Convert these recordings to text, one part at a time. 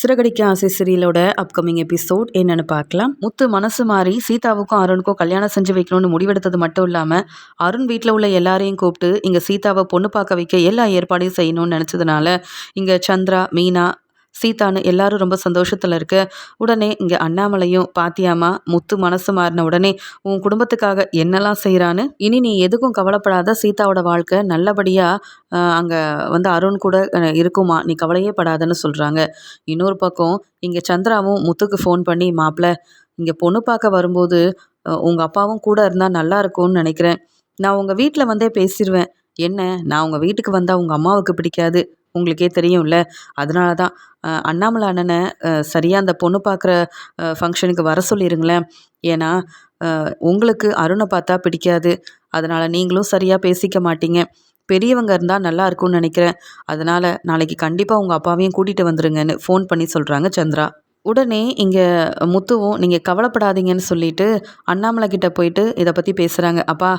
சிறகடிக்க ஆசை சீரியலோட upcoming episode என்னன்னு பார்க்கலாம். முத்து மனசு மாறி சீதாவுக்கும் அருணுக்கும் கல்யாணம் செஞ்சு வைக்கணும்னு முடிவெடுத்தது மட்டும் இல்லாமல் அருண் வீட்டில் உள்ள எல்லாரையும் கூப்பிட்டு இங்கே சீதாவை பொண்ணு பார்க்க வைக்க எல்லா ஏற்பாடையும் செய்யணும்னு நினச்சதுனால இங்கே சந்திரா மீனா சீதான்னு எல்லாரும் ரொம்ப சந்தோஷத்தில் இருக்க. உடனே இங்கே அண்ணாமலையும் பாத்தியாமா முத்து மனசு மாறின உடனே உன் குடும்பத்துக்காக என்னெல்லாம் செய்கிறான்னு இனி நீ எதுக்கும் கவலைப்படாத சீதாவோட வாழ்க்கை நல்லபடியாக அங்கே வந்து அருண் கூட இருக்குமா? நீ கவலையே படாதன்னு சொல்கிறாங்க இன்னொரு பக்கம் இங்கே சந்திராவும் முத்துக்கு ஃபோன் பண்ணி மாப்பிள்ள இங்கே பொண்ணு பார்க்க வரும்போது உங்கள் அப்பாவும் கூட இருந்தால் நல்லா இருக்கும்னு நினைக்கிறேன். நான் உங்கள் வீட்டில் வந்தே பேசிடுவேன் என்ன? நான் உங்கள் வீட்டுக்கு வந்தால் உங்கள் அம்மாவுக்கு பிடிக்காது. உங்களுக்கே தெரியும்ல. அதனால தான் அண்ணாமலை அண்ணனை சரியாக அந்த பொண்ணு பார்க்குற ஃபங்க்ஷனுக்கு வர சொல்லிடுங்களேன் ஏன்னா உங்களுக்கு அருணை பார்த்தா பிடிக்காது. அதனால் நீங்களும் சரியாக பேசிக்க மாட்டீங்க. பெரியவங்க இருந்தால் நல்லா இருக்கும்னு நினைக்கிறேன். அதனால் நாளைக்கு கண்டிப்பாக உங்கள் அப்பாவையும் கூட்டிகிட்டு வந்துடுங்கன்னு ஃபோன் பண்ணி சொல்கிறாங்க சந்திரா. உடனே இங்கே முத்துவும் நீங்கள் கவலைப்படாதீங்கன்னு சொல்லிட்டு அண்ணாமலை கிட்ட போயிட்டு இதை பற்றி பேசுகிறாங்க அப்பா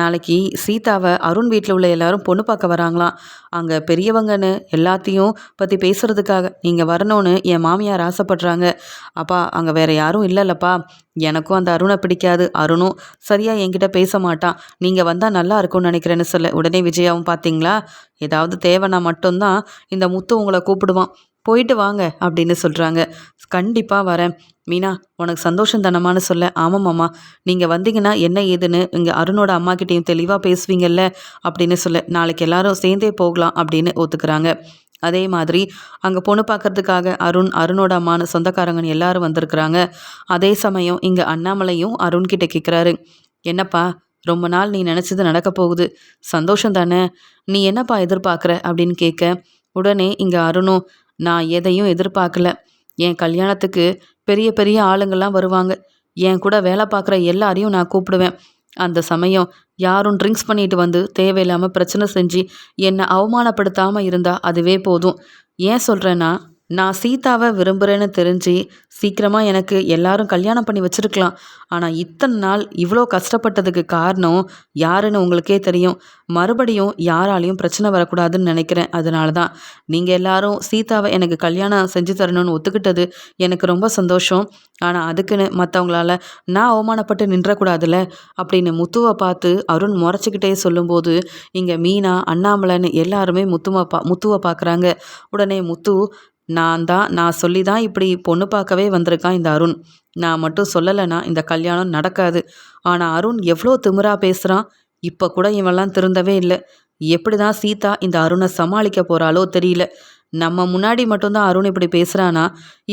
நாளைக்கு சீதாவை அருண் வீட்டில் உள்ள எல்லாரும் பொண்ணு பார்க்க வராங்களாம். அங்கே பெரியவங்கன்னு எல்லாத்தையும் பற்றி பேசுகிறதுக்காக நீங்கள் வரணும்னு என் மாமியார் ஆசைப்படுறாங்க. அப்பா அங்கே வேற யாரும் இல்லைல்லப்பா. எனக்கும் அந்த அருணை பிடிக்காது. அருணும் சரியாக என்கிட்ட பேச மாட்டான். நீங்கள் வந்தால் நல்லா இருக்கும்னு நினைக்கிறேன்னு சொல்ல. உடனே விஜயாவும் பார்த்தீங்களா ஏதாவது தேவைன்னா மட்டும்தான் இந்த முத்து உங்களை கூப்பிடுவான். போயிட்டு வாங்க அப்படின்னு சொல்கிறாங்க கண்டிப்பாக வரேன். மீனா உனக்கு சந்தோஷம் தானமான்னு சொல்ல ஆமாம்மாம்மா நீங்கள் வந்தீங்கன்னா என்ன ஏதுன்னு இங்கே அருணோட அம்மா கிட்டேயும் தெளிவாக பேசுவீங்கல்ல அப்படின்னு சொல்ல. நாளைக்கு எல்லாரும் சேர்ந்தே போகலாம் அப்படின்னு ஒத்துக்கிறாங்க. அதே மாதிரி அங்கே பொண்ணு பார்க்கறதுக்காக அருண் அருணோட அம்மானு சொந்தக்காரங்கன்னு எல்லாரும் வந்திருக்கிறாங்க. அதே சமயம் இங்கே அண்ணாமலையும் அருண்கிட்ட கேட்குறாரு என்னப்பா ரொம்ப நாள் நீ நினச்சது நடக்க போகுது. சந்தோஷம் தானே? நீ என்னப்பா எதிர்பார்க்குற? அப்படின்னு கேட்க உடனே இங்கே அருணும் நான் எதையும் எதிர்பார்க்கல. என் கல்யாணத்துக்கு பெரிய பெரிய ஆளுங்கள்லாம் வருவாங்க. என் கூட வேலை பார்க்குற எல்லாரையும் நான் கூப்பிடுவேன். அந்த சமயம் யாரும் ட்ரிங்க்ஸ் பண்ணிட்டு வந்து தேவையில்லாமல் பிரச்சனை செஞ்சு என்னை அவமானப்படுத்தாமல் இருந்தால் அதுவே போதும். ஏன் சொல்கிறேன்னா நான் சீதாவை விரும்புகிறேன்னு தெரிஞ்சு சீக்கிரமாக எனக்கு எல்லாரும் கல்யாணம் பண்ணி வச்சிருக்கலாம். ஆனால் இத்தனை நாள் இவ்வளோ கஷ்டப்பட்டதுக்கு காரணம் யாருன்னு உங்களுக்கே தெரியும். மறுபடியும் யாராலையும் பிரச்சனை வரக்கூடாதுன்னு நினைக்கிறேன். அதனால தான் நீங்கள் எல்லாரும் சீதாவை எனக்கு கல்யாணம் செஞ்சு தரணும்னு ஒத்துக்கிட்டது எனக்கு ரொம்ப சந்தோஷம். ஆனால் அதுக்குன்னு மற்றவங்களால நான் அவமானப்பட்டு நின்றக்கூடாதுல்ல? அப்படின்னு முத்துவை பார்த்து அருண் முறைச்சிக்கிட்டே சொல்லும்போது இங்கே மீனா அண்ணாமலைன்னு எல்லாருமே முத்துமா பா முத்துவை பார்க்குறாங்க. உடனே முத்து நான் தான் நான் சொல்லி தான் இப்படி பொண்ணு பார்க்கவே வந்திருக்கான் இந்த அருண். நான் மட்டும் சொல்லலைன்னா இந்த கல்யாணம் நடக்காது. ஆனால் அருண் எவ்வளோ திமிரா பேசுகிறான் இப்போ கூட இவெல்லாம் திருந்தவே இல்லை. எப்படி தான் சீதா இந்த அருணை சமாளிக்க போகிறாளோ தெரியல. நம்ம முன்னாடி மட்டும்தான் அருண் இப்படி பேசுகிறானா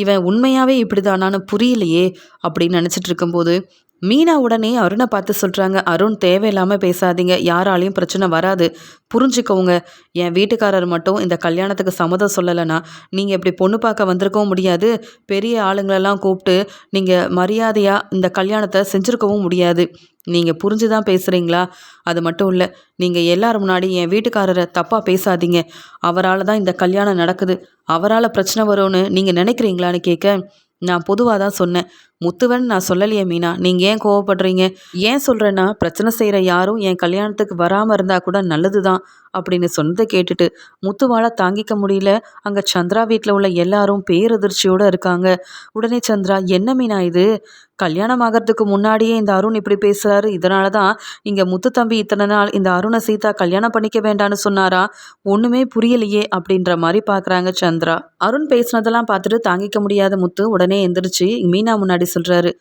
இவன் உண்மையாகவே இப்படி தானான்னு புரியலையே அப்படின்னு நினச்சிட்டு இருக்கும்போது மீனா உடனே அருணை பார்த்து சொல்கிறாங்க அருண் தேவையில்லாமல் பேசாதீங்க. யாராலையும் பிரச்சனை வராது. புரிஞ்சுக்கோங்க. என் வீட்டுக்காரர் மட்டும் இந்த கல்யாணத்துக்கு சம்மதம் சொல்லலைன்னா நீங்கள் இப்படி பொண்ணு பார்க்க வந்திருக்கவும் முடியாது. பெரிய ஆளுங்களெல்லாம் கூப்பிட்டு நீங்கள் மரியாதையாக இந்த கல்யாணத்தை செஞ்சுருக்கவும் முடியாது. நீங்கள் புரிஞ்சு தான் பேசுகிறீங்களா அது மட்டும் இல்லை நீங்கள் எல்லார் முன்னாடி என் வீட்டுக்காரரை தப்பாக பேசாதீங்க. அவரால் தான் இந்த கல்யாணம் நடக்குது. அவரால் பிரச்சனை வரும்னு நீங்கள் நினைக்கிறீங்களான்னு கேட்க நான் பொதுவாக தான் சொன்னேன். முத்துவன் நான் சொல்லலையே மீனா. நீங்கள் ஏன் கோவப்படுறீங்க? ஏன் சொல்கிறேன்னா பிரச்சனை செய்கிற யாரும் என் கல்யாணத்துக்கு வராமல் இருந்தால் கூட நல்லது தான் அப்படின்னு சொன்னதை கேட்டுட்டு முத்துவால் தாங்கிக்க முடியல. அங்கே சந்திரா வீட்டில் உள்ள எல்லாரும் பேரதிர்ச்சியோடு இருக்காங்க. உடனே சந்திரா என்ன மீனா இது? கல்யாணம் ஆகிறதுக்கு முன்னாடியே இந்த அருண் இப்படி பேசுகிறாரு இதனால தான் இங்கே முத்து தம்பி இத்தனை நாள் இந்த அருணை சீதா கல்யாணம் பண்ணிக்க வேண்டான்னு சொன்னாரா? ஒன்றுமே புரியலையே அப்படின்ற மாதிரி பார்க்குறாங்க சந்திரா. அருண் பேசுனதெல்லாம் பார்த்துட்டு தாங்கிக்க முடியாத முத்து உடனே எந்திரிச்சு மீனா முன்னாடி சொல்கிறாரு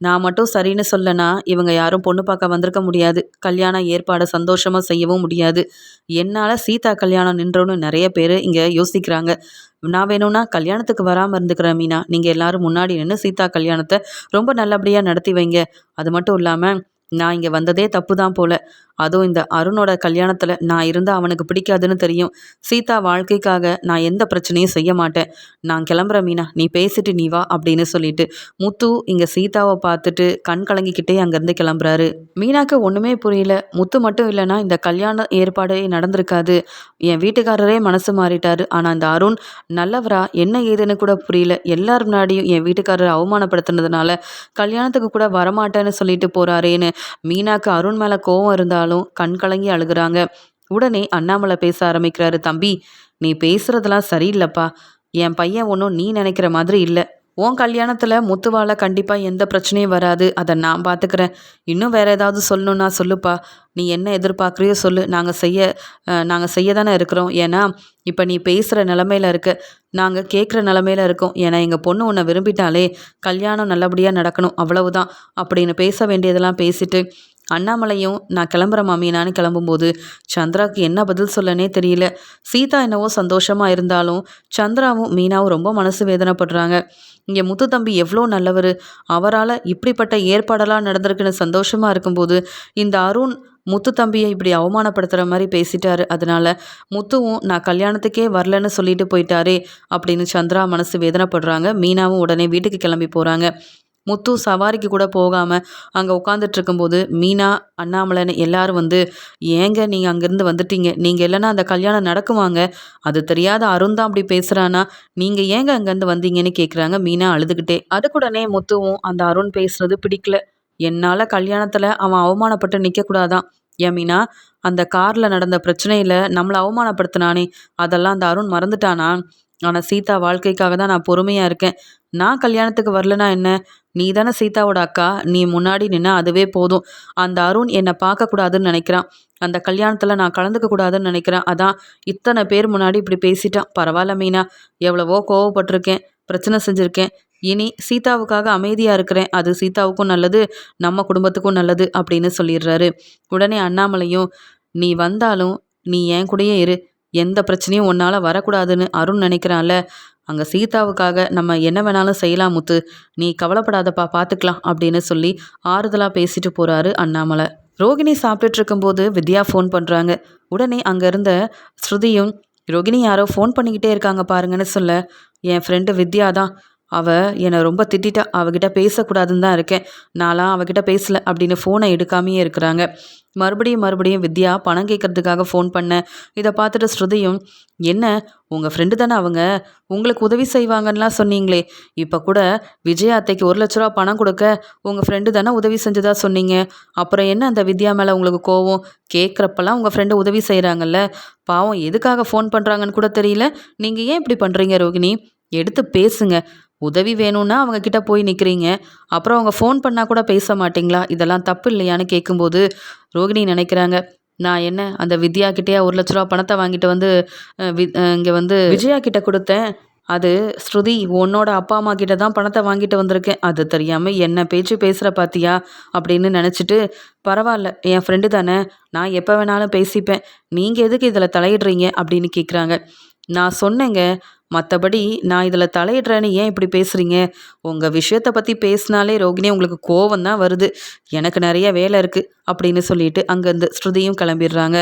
நான் மட்டும் சரின்னு சொல்லனா இவங்க யாரும் பொண்ணு பார்க்க வந்திருக்க முடியாது. கல்யாண ஏற்பாடை சந்தோஷமாக செய்யவும் முடியாது. என்னால் சீதா கல்யாணம் நின்றோன்னு நிறைய பேர் இங்கே யோசிக்கிறாங்க. நான் வேணும்னா கல்யாணத்துக்கு வராமல் இருந்துக்கிறேன் மீனா. நீங்கள் எல்லாரும் முன்னாடி நின்று சீதா கல்யாணத்தை ரொம்ப நல்லபடியாக நடத்தி வைங்க. அது மட்டும் இல்லாமல் நான் இங்கே வந்ததே தப்பு தான் போல. அதுவும் இந்த அருணோட கல்யாணத்தில் நான் இருந்தால் அவனுக்கு பிடிக்காதுன்னு தெரியும். சீதா வாழ்க்கைக்காக நான் எந்த பிரச்சனையும் செய்ய மாட்டேன். நான் கிளம்புறேன் மீனா நீ பேசிட்டு நீ வா அப்படின்னு சொல்லிட்டு முத்து இங்கே சீதாவை பார்த்துட்டு கண் கலங்கிக்கிட்டே அங்கேருந்து கிளம்புறாரு. மீனாக்கு ஒன்றுமே புரியல. முத்து மட்டும் இல்லைன்னா இந்த கல்யாண ஏற்பாடே நடந்திருக்காது. என் வீட்டுக்காரரே மனசு மாறிட்டாரு. ஆனால் அந்த அருண் நல்லவரா? என்ன ஏதுன்னு கூட புரியல. எல்லார் முன்னாடியும் என் வீட்டுக்காரரை அவமானப்படுத்தினதுனால கல்யாணத்துக்கு கூட வரமாட்டேன்னு சொல்லிட்டு போகிறாரேன்னு மீனாக்கு அருண் மேலே கோவம் இருந்தாலும் கண் கலங்கி அழுகுறாங்க. உடனே அண்ணாமலை பேச ஆரம்பிக்கிறாரு தம்பி நீ பேசுறதெல்லாம் சரியில்லைப்பா. என் பையன் ஒன்றும் நீ நினைக்கிற மாதிரி இல்லை. உன் கல்யாணத்தில் முத்துவால கண்டிப்பாக எந்த பிரச்சனையும் வராது. அதை நான் பார்த்துக்கிறேன் இன்னும் வேறு ஏதாவது சொல்லணுன்னா சொல்லுப்பா. நீ என்ன எதிர்பார்க்குறியோ சொல்லு. நாங்கள் செய்ய நாங்கள் செய்ய தானே இருக்கிறோம். ஏன்னா இப்போ நீ பேசுகிற நிலமையில இருக்க. நாங்கள் கேட்குற நிலமையில இருக்கோம். ஏன்னா எங்கள் பொண்ணு உன்னை விரும்பிட்டாலே கல்யாணம் நல்லபடியாக நடக்கணும். அவ்வளவுதான். அப்படின்னு பேச வேண்டியதெல்லாம் பேசிட்டு அண்ணாமலையும் நான் கிளம்புற மாமியனான்னு கிளம்பும்போது. சந்திராவுக்கு என்ன பதில் சொல்லனே தெரியல. சீதா என்னவோ சந்தோஷமாக இருந்தாலும் சந்திராவும் மீனாவும் ரொம்ப மனசு வேதனைப்படுறாங்க. இங்கே முத்து தம்பி எவ்வளோ நல்லவர். அவரால் இப்படிப்பட்ட ஏற்பாடெல்லாம் நடந்திருக்குன்னு சந்தோஷமாக இருக்கும்போது இந்த அருண் முத்து தம்பியை இப்படி அவமானப்படுத்துகிற மாதிரி பேசிட்டாரு. அதனால முத்துவும் நான் கல்யாணத்துக்கே வரலன்னு சொல்லிட்டு போயிட்டாரே அப்படின்னு சந்திரா மனசு வேதனைப்படுறாங்க. மீனாவும் உடனே வீட்டுக்கு கிளம்பி போகிறாங்க முத்து சவாரிக்கு கூட போகாமல் அங்கே உட்காந்துட்ருக்கும்போது மீனா அண்ணாமலைன்னு எல்லாரும் வந்து ஏங்க நீங்கள் அங்கேருந்து வந்துட்டீங்க. நீங்கள் இல்லைன்னா அந்த கல்யாணம் நடக்குவாங்க அது தெரியாத அருண் தான் அப்படி பேசுகிறானா நீங்கள் ஏங்க அங்கேருந்து வந்தீங்கன்னு கேட்குறாங்க மீனா அழுதுகிட்டே. அதுக்குடனே முத்துவும் அந்த அருண் பேசுனது பிடிக்கல. என்னால் கல்யாணத்தில் அவன் அவமானப்பட்டு நிற்கக்கூடாதான் ஏன் மீனா அந்த காரில் நடந்த பிரச்சனையில் நம்மளை அவமானப்படுத்தினானே. அதெல்லாம் அந்த அருண் மறந்துட்டானா? ஆனால் சீதா வாழ்க்கைக்காக தான் நான் பொறுமையாக இருக்கேன். நான் கல்யாணத்துக்கு வரலனா என்ன? நீ தானே சீதாவோட அக்கா. நீ முன்னாடி நின்று அதுவே போதும். அந்த அருண் என்னை பார்க்கக்கூடாதுன்னு நினைக்கிறான். அந்த கல்யாணத்தில் நான் கலந்துக்க கூடாதுன்னு நினைக்கிறேன். அதான் இத்தனை பேர் முன்னாடி இப்படி பேசிட்டான். பரவாயில்ல மீனா. எவ்வளவோ கோவப்பட்டிருக்கேன். பிரச்சனை செஞ்சுருக்கேன். இனி சீதாவுக்காக அமைதியாக இருக்கிறேன். அது சீதாவுக்கும் நல்லது நம்ம குடும்பத்துக்கும் நல்லது அப்படின்னு சொல்லிடுறாரு. உடனே அண்ணாமலையும் நீ வந்தாலும் நீ என் கூடயே இரு. எந்த பிரச்சனையும் உன்னால் வரக்கூடாதுன்னு அருண் நினைக்கிறான்ல. அங்கே சீதாவுக்காக நம்ம என்ன வேணாலும் செய்யலாம் முத்து. நீ கவலைப்படாதப்பா பார்த்துக்கலாம் அப்படின்னு சொல்லி ஆறுதலாக பேசிட்டு போகிறாரு அண்ணாமலை. ரோகிணி சாப்பிட்டுட்டு இருக்கும்போது வித்யா ஃபோன் பண்ணுறாங்க உடனே அங்கே இருந்த ஸ்ருதியும் ரோகிணி யாரோ ஃபோன் பண்ணிக்கிட்டே இருக்காங்க பாருங்கன்னு சொல்ல. என் ஃப்ரெண்டு வித்யா தான் அவள் என்னை ரொம்ப திட்டா அவகிட்ட பேசக்கூடாதுன்னு தான் இருக்கேன். நான்லாம் அவகிட்ட பேசலை அப்படின்னு ஃபோனை எடுக்காமையே இருக்கிறாங்க. மறுபடியும் மறுபடியும் வித்யா பணம் கேட்கறதுக்காக ஃபோன் பண்ணேன் இதை பார்த்துட்டு ஸ்ருதியும் என்ன உங்கள் ஃப்ரெண்டு தானே அவங்க? உங்களுக்கு உதவி செய்வாங்கன்னெலாம் சொன்னீங்களே. இப்போ கூட விஜய் அத்தைக்கு ஒரு லட்ச ரூபா பணம் கொடுக்க உங்கள் ஃப்ரெண்டு தானே உதவி செஞ்சதா சொன்னீங்க? அப்புறம் என்ன அந்த வித்யா மேலே உங்களுக்கு கோவம்? கேட்குறப்பெல்லாம் உங்கள் ஃப்ரெண்டு உதவி செய்கிறாங்கல்ல பாவம் எதுக்காக ஃபோன் பண்ணுறாங்கன்னு கூட தெரியல. நீங்கள் ஏன் இப்படி பண்ணுறீங்க ரோகிணி? எடுத்து பேசுங்க. உதவி வேணும்னா அவங்க கிட்ட போய் நிற்கிறீங்க அப்புறம் அவங்க ஃபோன் பண்ணால் கூட பேச மாட்டிங்களா? இதெல்லாம் தப்பு இல்லையான்னு கேட்கும்போது ரோகிணி நினைக்கிறாங்க. நான் என்ன அந்த வித்யா கிட்டேயே ஒரு லட்ச ரூபா பணத்தை வாங்கிட்டு வந்து இங்கே வந்து விஜயா கிட்ட கொடுத்தேன். அது ஸ்ருதி உன்னோட அப்பா அம்மா கிட்ட தான் பணத்தை வாங்கிட்டு வந்திருக்கேன். அது தெரியாமல் என்ன பேச்சு பேசுகிற பாத்தியா? அப்படின்னு நினச்சிட்டு பரவாயில்ல என் ஃப்ரெண்டு தானே நான் எப்போ வேணாலும் பேசிப்பேன். நீங்கள் எதுக்கு இதில் தலையிடுறீங்க? அப்படின்னு கேட்குறாங்க நான் சொன்னேங்க. மற்றபடி நான் இதில் தலையிடுறேன்னு ஏன் இப்படி பேசுகிறீங்க உங்கள் விஷயத்தை பற்றி பேசினாலே ரோகிணி உங்களுக்கு கோவம் தான் வருது. எனக்கு நிறைய வேலை இருக்குது அப்படின்னு சொல்லிட்டு அங்கேருந்து ஸ்ருதியும் கிளம்பிடுறாங்க.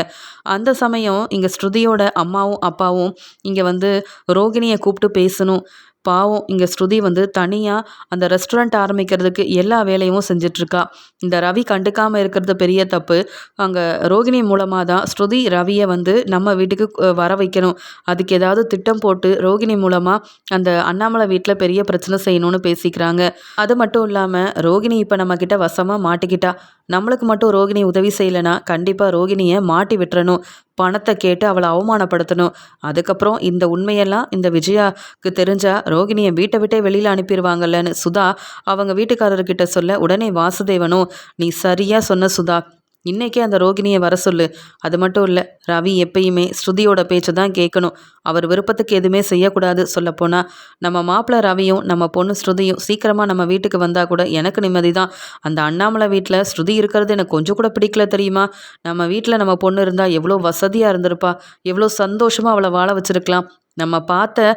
அந்த சமயம் இங்கே ஸ்ருதியோட அம்மாவும் அப்பாவும் இங்கே வந்து ரோகிணியை கூப்பிட்டு பேசணும். பாவம் இங்கே ஸ்ருதி வந்து தனியாக அந்த ரெஸ்டாரண்ட் ஆரம்பிக்கிறதுக்கு எல்லா வேலையும் செஞ்சிட்ருக்கா. இந்த ரவி கண்டுக்காமல் இருக்கிறது பெரிய தப்பு. அங்கே ரோகிணி மூலமாக தான் ஸ்ருதி ரவியை வந்து நம்ம வீட்டுக்கு வர வைக்கணும். அதுக்கு ஏதாவது திட்டம் போட்டு ரோகிணி மூலமாக அந்த அண்ணாமலை வீட்டில் பெரிய பிரச்சனை செய்யணும்னு பேசிக்கிறாங்க. அது மட்டும் இல்லாமல் ரோகிணி இப்போ நம்மக்கிட்ட வசமாக மாட்டிக்கிட்டா. நம்மளுக்கு மட்டும் ரோகிணி உதவி செய்யலைன்னா கண்டிப்பாக ரோகிணியை மாட்டி விட்டுறணும். பணத்தை கேட்டு அவளை அவமானப்படுத்தணும். அதுக்கப்புறம் இந்த உண்மையெல்லாம் இந்த விஜயாவுக்கு தெரிஞ்சால் ரோகிணியை வீட்டை விட்டே வெளியில் அனுப்பிடுவாங்கல்லன்னு சுதா அவங்க வீட்டுக்காரர்கிட்ட சொல்ல உடனே வாசுதேவனும் நீ சரியாக சொன்ன சுதா. இன்றைக்கே அந்த ரோகிணியை வர சொல்லு. அது மட்டும் இல்லை ரவி எப்பயுமே ஸ்ருதியோட பேச்சு தான் கேட்கணும் அவர் விருப்பத்துக்கு எதுவுமே செய்யக்கூடாது சொல்லப்போனால் நம்ம மாப்பிள்ளை ரவியும் நம்ம பொண்ணு ஸ்ருதியும் சீக்கிரமாக நம்ம வீட்டுக்கு வந்தால் கூட எனக்கு நிம்மதி தான். அந்த அண்ணாமலை வீட்டில் ஸ்ருதி இருக்கிறது எனக்கு கொஞ்சம் கூட பிடிக்கல தெரியுமா? நம்ம வீட்டில் நம்ம பொண்ணு இருந்தால் எவ்வளோ வசதியாக இருந்திருப்பா. எவ்வளோ சந்தோஷமாக அவளை வாழ வச்சுருக்கலாம். நம்ம பார்த்த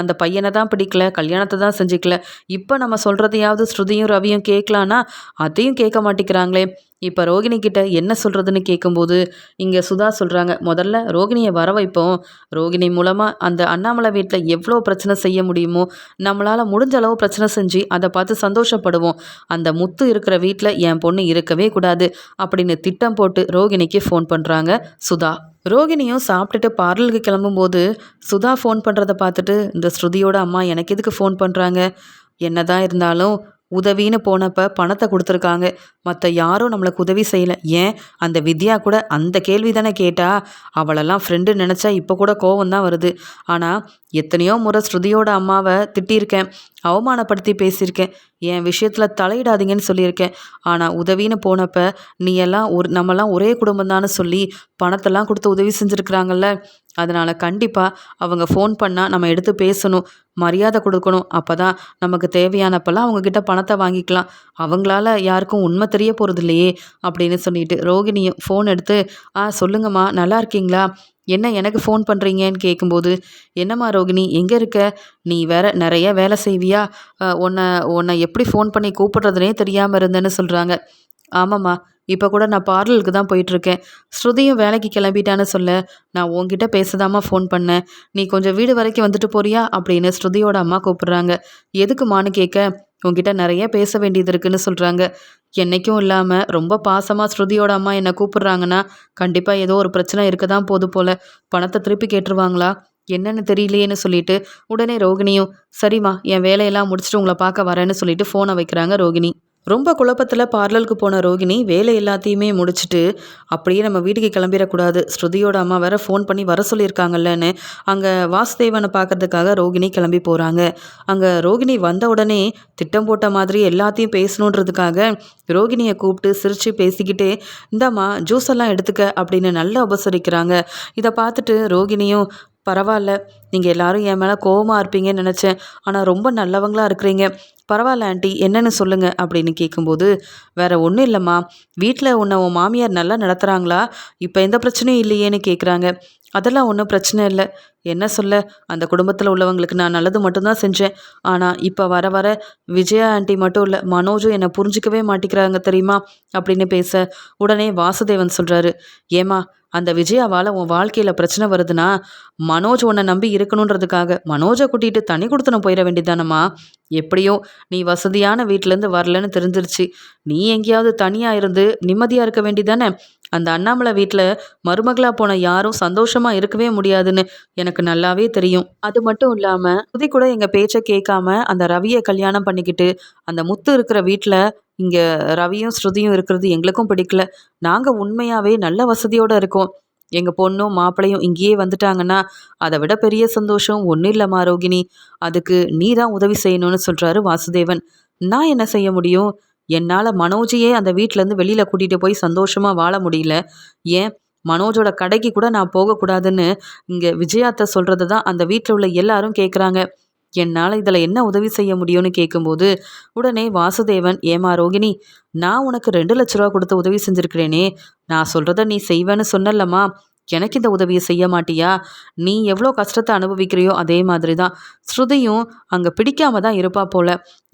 அந்த பையனை தான் பிடிக்கல கல்யாணத்தை தான் செஞ்சுக்கல. இப்போ நம்ம சொல்கிறதையாவது ஸ்ருதியும் ரவியும் கேட்கலான்னா அதையும் கேட்க மாட்டேங்கிறாங்களே. இப்போ ரோகிணி கிட்ட என்ன சொல்கிறதுன்னு கேட்கும்போது இங்கே சுதா சொல்கிறாங்க முதல்ல ரோகிணியை வர வைப்போம். ரோகிணி மூலமாக அந்த அண்ணாமலை வீட்டில் எவ்வளோ பிரச்சனை செய்ய முடியுமோ நம்மளால் முடிஞ்ச அளவு பிரச்சனை செஞ்சு அதை பார்த்து சந்தோஷப்படுவோம். அந்த முத்து இருக்கிற வீட்டில் என் பொண்ணு இருக்கவே கூடாது அப்படின்னு திட்டம் போட்டு ரோகிணிக்கு ஃபோன் பண்ணுறாங்க சுதா. ரோகிணியும் சாப்பிட்டுட்டு பார்லருக்கு கிளம்பும்போது சுதா ஃபோன் பண்ணுறதை பார்த்துட்டு இந்த ஸ்ருதியோட அம்மா எனக்கு எதுக்கு ஃபோன் பண்ணுறாங்க என்னதான் இருந்தாலும் உதவின்னு போனப்போ பணத்தை கொடுத்துருக்காங்க. மற்ற யாரும் நம்மளுக்கு உதவி செய்யலை. ஏன்? அந்த வித்யா கூட அந்த கேள்வி தானே கேட்டா அவளெல்லாம் ஃப்ரெண்டு நினச்சா இப்போ கூட கோவம் தான் வருது. ஆனால் எத்தனையோ முறை ஸ்ருதியோட அம்மாவை திட்டியிருக்கேன் அவமானப்படுத்தி பேசியிருக்கேன் என் விஷயத்தில் தலையிடாதீங்கன்னு சொல்லியிருக்கேன். ஆனால் உதவின்னு போனப்ப நீ எல்லாம் ஒரு நம்மலாம் ஒரே குடும்பம்தான்னு சொல்லி பணத்தெல்லாம் கொடுத்து உதவி செஞ்சுருக்குறாங்கல்ல அதனால் கண்டிப்பாக அவங்க ஃபோன் பண்ணால் நம்ம எடுத்து பேசணும் மரியாதை கொடுக்கணும். அப்போ தான் நமக்கு தேவையானப்பெல்லாம் அவங்கக்கிட்ட பணத்தை வாங்கிக்கலாம். அவங்களால யாருக்கும் உண்மை தெரிய போகிறது இல்லையே அப்படின்னு சொல்லிட்டு ரோகிணியும் ஃபோன் எடுத்து ஆ சொல்லுங்கம்மா நல்லா இருக்கீங்களா? என்ன எனக்கு ஃபோன் பண்ணுறீங்கன்னு கேட்கும்போது என்னம்மா ரோகிணி எங்கே இருக்க? நீ வேற நிறைய வேலை செய்வியா? உன்னை உன்னை எப்படி ஃபோன் பண்ணி கூப்பிடுறதுனே தெரியாமல் இருந்தேன்னு சொல்கிறாங்க ஆமாம்மா இப்போ கூட நான் பார்லருக்கு தான் போயிட்டுருக்கேன். ஸ்ருதியும் வேலைக்கு கிளம்பிட்டான்னு சொல்ல நான் உங்ககிட்ட பேசதாம்மா ஃபோன் பண்ணேன். நீ கொஞ்சம் வீடு வரைக்கும் வந்துட்டு போறியா? அப்படின்னு ஸ்ருதியோட அம்மா கூப்பிட்றாங்க. எதுக்குமான்னு கேட்க உங்ககிட்ட நிறைய பேச வேண்டியது இருக்குன்னு சொல்கிறாங்க என்னைக்கும் இல்லாமல் ரொம்ப பாசமாக ஸ்ருதியோட அம்மா என்னை கூப்பிடுறாங்கன்னா கண்டிப்பாக ஏதோ ஒரு பிரச்சனை இருக்க தான் போது போல். பணத்தை திருப்பி கேட்டுருவாங்களா? என்னன்னு தெரியலையேன்னு சொல்லிட்டு உடனே ரோகிணியும் சரிம்மா என் வேலையெல்லாம் முடிச்சுட்டு உங்களை பார்க்க வரேன்னு சொல்லிட்டு ஃபோனை வைக்கிறாங்க ரோகிணி. ரொம்ப குழப்பத்தில் பார்லருக்கு போன ரோகிணி வேலை எல்லாத்தையுமே முடிச்சுட்டு அப்படியே நம்ம வீட்டுக்கு கிளம்பிடக்கூடாது. ஸ்ருதியோட அம்மா வேற ஃபோன் பண்ணி வர சொல்லியிருக்காங்கல்லன்னு அங்கே வாசுதேவனை பார்க்கறதுக்காக ரோகிணி கிளம்பி போகிறாங்க அங்கே ரோகிணி வந்த உடனே திட்டம் போட்ட மாதிரி எல்லாத்தையும் பேசணுன்றதுக்காக ரோகிணியை கூப்பிட்டு சிரித்து பேசிக்கிட்டே இந்தாம்மா ஜூஸ் எல்லாம் எடுத்துக்க அப்படின்னு நல்லா உபசரிக்கிறாங்க. இதை பார்த்துட்டு ரோகிணியும் பரவாயில்ல. நீங்கள் எல்லாரும் என் மேலே கோவமாக இருப்பீங்கன்னு நினச்சேன். ஆனால் ரொம்ப நல்லவங்களா இருக்கிறீங்க. பரவாயில்ல ஆண்டி. என்னென்னு சொல்லுங்கள் அப்படின்னு கேட்கும்போது வேற ஒன்றும் இல்லைம்மா. வீட்டில் உன்னை உன் மாமியார் நல்லா நடத்துகிறாங்களா இப்போ எந்த பிரச்சனையும் இல்லையேன்னு கேட்குறாங்க அதெல்லாம் ஒன்றும் பிரச்சனை இல்லை. என்ன சொல்ல? அந்த குடும்பத்தில் உள்ளவங்களுக்கு நான் நல்லது மட்டும்தான் செஞ்சேன். ஆனால் இப்போ வர வர விஜயா ஆண்டி மட்டும் இல்லை மனோஜும் என்னை புரிஞ்சிக்கவே மாட்டேங்கிறாங்க தெரியுமா? அப்படின்னு பேச உடனே வாசுதேவன் சொல்கிறாரு ஏமா அந்த விஜயாவால் உன் வாழ்க்கையில் பிரச்சனை வருதுன்னா மனோஜ் உன்னை நம்பி இருக்கணுன்றதுக்காக மனோஜை கூட்டிகிட்டு தனி கொடுத்தன போயிட வேண்டியதானம்மா எப்படியோ நீ வசதியான வீட்டிலேருந்து வரலன்னு தெரிஞ்சிருச்சு. நீ எங்கேயாவது தனியாக இருந்து நிம்மதியாக இருக்க வேண்டியதானே அந்த அண்ணாமலை வீட்டில் மருமகளாக போன யாரும் சந்தோஷமாக இருக்கவே முடியாதுன்னு எனக்கு நல்லாவே தெரியும். அது மட்டும் இல்லாமல் புதி கூட எங்கள் பேச்சை கேட்காம அந்த ரவியை கல்யாணம் பண்ணிக்கிட்டு அந்த முத்து இருக்கிற வீட்டில் இங்கே ரவியும் ஸ்ருதியும் இருக்கிறது எங்களுக்கும் பிடிக்கல. நாங்கள் உண்மையாகவே நல்ல வசதியோடு இருக்கோம். எங்கள் பொண்ணும் மாப்பிளையும் இங்கேயே வந்துட்டாங்கன்னா அதை விட பெரிய சந்தோஷம் ஒன்றும் இல்லைம்மா ரோகிணி அதுக்கு நீ தான் உதவி செய்யணும்னு சொல்கிறாரு வாசுதேவன். நான் என்ன செய்ய முடியும்? என்னால் மனோஜையே அந்த வீட்டிலேருந்து வெளியில் கூட்டிகிட்டு போய் சந்தோஷமாக வாழ முடியல. ஏன்? மனோஜோட கடைக்கு கூட நான் போகக்கூடாதுன்னு இங்கே விஜயாத்த சொல்கிறது தான் அந்த வீட்டில் உள்ள எல்லாரும் கேட்குறாங்க என்னால் இதில் என்ன உதவி செய்ய முடியும்னு கேட்கும்போது உடனே வாசுதேவன் ஏமா ரோகிணி நான் உனக்கு ரெண்டு லட்ச ரூபா கொடுத்து உதவி செஞ்சுருக்கிறேனே நான் சொல்கிறத நீ செய்வேன்னு சொன்னல்லம்மா எனக்கு இந்த உதவியை செய்ய மாட்டியா? நீ எவ்வளோ கஷ்டத்தை அனுபவிக்கிறியோ அதே மாதிரி தான் ஸ்ருதியும் அங்கே பிடிக்காம தான் இருப்பா போல.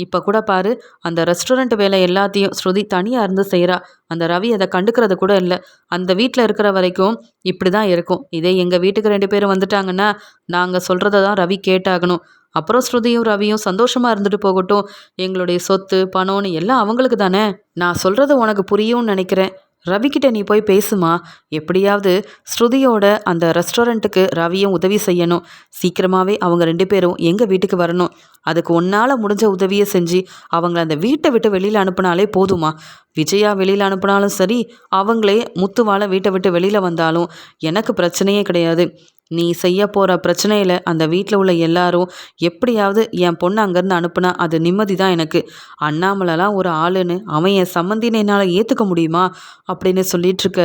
இப்போ கூட பாரு அந்த ரெஸ்டாரண்ட் வேலை எல்லாத்தையும் ஸ்ருதி தனியாக இருந்து செய்கிறா அந்த ரவி அதை கண்டுக்கிறது கூட இல்லை. அந்த வீட்டில் இருக்கிற வரைக்கும் இப்படி தான் இருக்கும். இதே எங்கள் வீட்டுக்கு ரெண்டு பேரும் வந்துட்டாங்கன்னா நாங்கள் சொல்கிறத தான் ரவி கேட்டாகணும். அப்புறம் ஸ்ருதியும் ரவியும் சந்தோஷமாக இருந்துட்டு போகட்டும். எங்களுடைய சொத்து பணம்னு எல்லாம் அவங்களுக்கு தானே? நான் சொல்கிறது உனக்கு புரியும்னு நினைக்கிறேன். ரவிக்கிட்ட நீ போய் பேசுமா. எப்படியாவது ஸ்ருதியோட அந்த ரெஸ்டாரண்ட்டுக்கு ரவியும் உதவி செய்யணும். சீக்கிரமாகவே அவங்க ரெண்டு பேரும் எங்கள் வீட்டுக்கு வரணும். அதுக்கு உன்னால் முடிஞ்ச உதவியை செஞ்சு அவங்கள அந்த வீட்டை விட்டு வெளியில் அனுப்புனாலே போதுமா. விஜயா வெளியில் அனுப்புனாலும் சரி அவங்களே முத்துவால வீட்டை விட்டு வெளியில் வந்தாலும் எனக்கு பிரச்சனையே கிடையாது. நீ செய்ய போகிற பிரச்சனையில் அந்த வீட்டில் உள்ள எல்லாரும் எப்படியாவது என் பொண்ணு அங்கேருந்து அனுப்புனா அது நிம்மதி தான் எனக்கு. அண்ணாமலைலாம் ஒரு ஆளுன்னு அவன் என் சம்மந்தின்னு என்னால் ஏற்றுக்க முடியுமா? அப்படின்னு சொல்லிகிட்ருக்க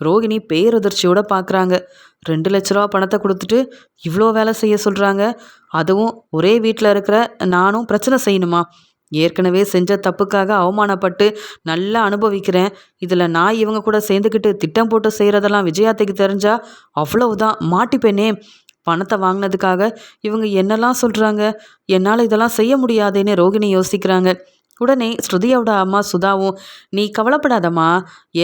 ரோகிணி பேரதிர்ச்சியோடு பார்க்குறாங்க ரெண்டு லட்ச ரூபா பணத்தை கொடுத்துட்டு இவ்வளோ வேலை செய்ய சொல்கிறாங்க அதுவும் ஒரே வீட்டில் இருக்கிற நானும் பிரச்சனை செய்யணுமா? ஏற்கனவே செஞ்ச தப்புக்காக அவமானப்பட்டு நல்லா அனுபவிக்கிறேன். இதில் நான் இவங்க கூட சேர்ந்துக்கிட்டு திட்டம் போட்டு செய்கிறதெல்லாம் விஜயாத்தைக்கு தெரிஞ்சா அவ்வளவுதான். மாட்டிப்பேனே பணத்தை வாங்கினதுக்காக இவங்க என்னெல்லாம் சொல்கிறாங்க என்னால் இதெல்லாம் செய்ய முடியாதேன்னு ரோகிணி யோசிக்கிறாங்க. உடனே ஸ்ருதியோட அம்மா சுதாவும் நீ கவலைப்படாதம்மா